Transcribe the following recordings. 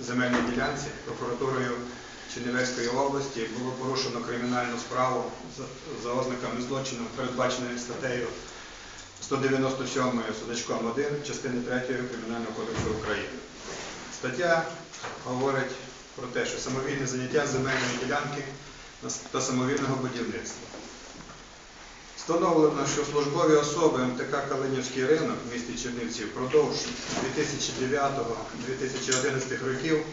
земельній ділянці прокуратурою Чернівецької області було порушено кримінальну справу за, ознаками злочину, передбаченої статтею 197 судачком 1 частини 3 Кримінального кодексу України. Стаття говорить про те, що самовільне заняття земельної ділянки та самовільного будівництва. Встановлено, що службові особи МТК Калинівський ринок в місті Чернівці впродовж 2009-2011 років,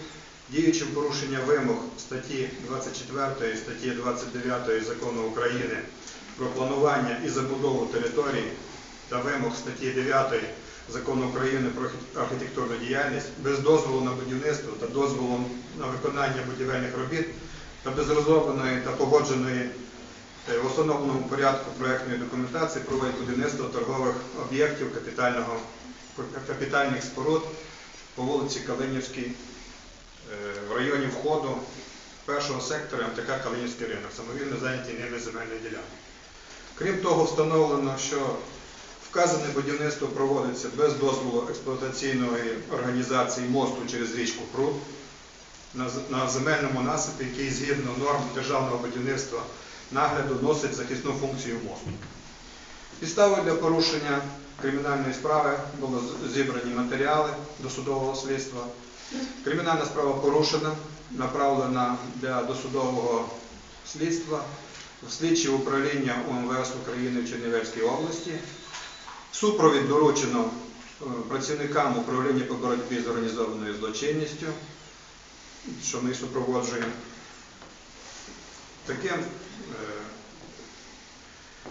діючи в порушення вимог статті 24 і статті 29 Закону України про планування і забудову територій та вимог статті 9 Закону України про архітектурну діяльність без дозволу на будівництво та дозволу на виконання будівельних робіт та без розробленої та погодженої в установленому порядку проектної документації проводять будівництво торгових об'єктів капітальних споруд по вулиці Калинівській е, в районі входу першого сектора МТК Калинівський ринок, самовільно зайняті ними земельної ділянки. Крім того, встановлено, що вказане будівництво проводиться без дозволу експлуатаційної організації мосту через річку Прут на земельному насипі, який згідно норм державного будівництва нагляду носить захисну функцію мосту. Підставою для порушення кримінальної справи було з- зібрані матеріали досудового слідства. Кримінальна справа порушена, направлена для досудового слідства в слідче управління УМВС України в Чернівецькій області. Супровід доручено е, працівникам управління по боротьбі з організованою злочинністю, що ми супроводжуємо. Таким, е,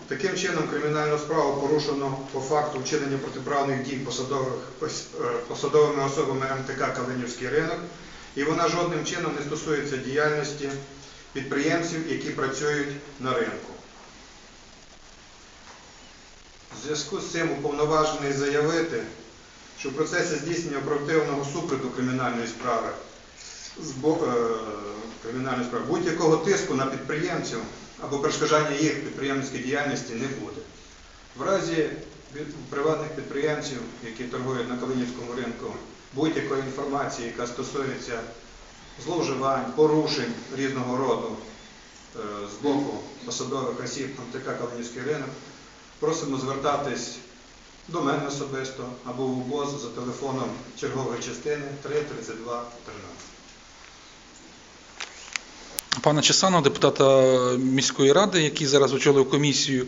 таким чином кримінальну справу порушено по факту вчинення протиправних дій посадових, е, посадовими особами МТК Калинівський ринок, і вона жодним чином не стосується діяльності підприємців, які працюють на ринку. В зв'язку з цим уповноважений заявити, що в процесі здійснення оперативного супроводу кримінальної справи кримінальної справи будь-якого тиску на підприємців або перешкоджання їх підприємницькій діяльності не буде. В разі приватних підприємців, які торгують на Калинівському ринку, будь-якої інформації, яка стосується зловживань, порушень різного роду е, з боку посадових осіб МТК Калинівський ринок, просимо звертатись до мене особисто або в УБОЗ за телефоном чергової частини 3 32 13. Пана Чесана, депутата міської ради, який зараз очолив комісію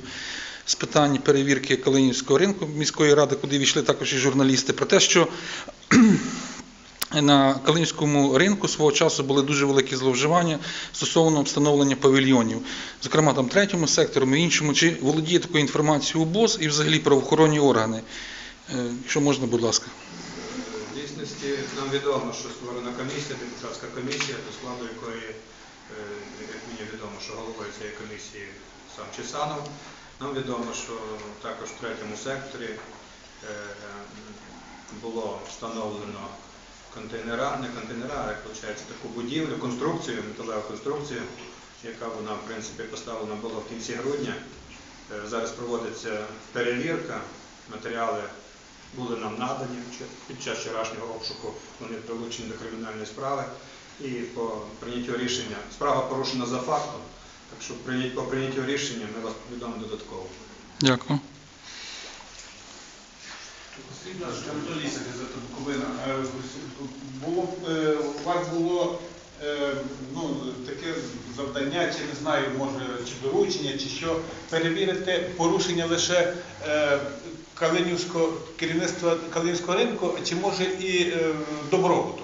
з питань перевірки Калинівського ринку міської ради, куди війшли також і журналісти, про те, що на Калинівському ринку свого часу були дуже великі зловживання стосовно встановлення павільйонів, зокрема там третьому сектору, і іншому. Чи володіє такою інформацією УБОЗ і взагалі правоохоронні органи? Е, Якщо можна, будь ласка. В дійсності нам відомо, що створена комісія, депутатська комісія, до складу якої, як мені відомо, що головою цієї комісії сам Чесанов. Нам відомо, що також в третьому секторі е, було встановлено контейнера, не контейнера, а як виходить, таку будівлю, конструкцію, металеву конструкцію, яка вона, в принципі, поставлена була в кінці грудня. Е, Зараз проводиться перевірка, матеріали були нам надані під час вчорашнього обшуку, вони долучені до кримінальної справи. І по прийняттю рішення, справа порушена за фактом, так що по прийняттю рішення ми вас повідомимо додатково. Дякую. Буковина. Е, Було, е, у вас було е, ну, таке завдання, чи не знаю, може, чи доручення, чи що, перевірити порушення лише Калинівського, керівництва Калинівського ринку, чи може і добробуту?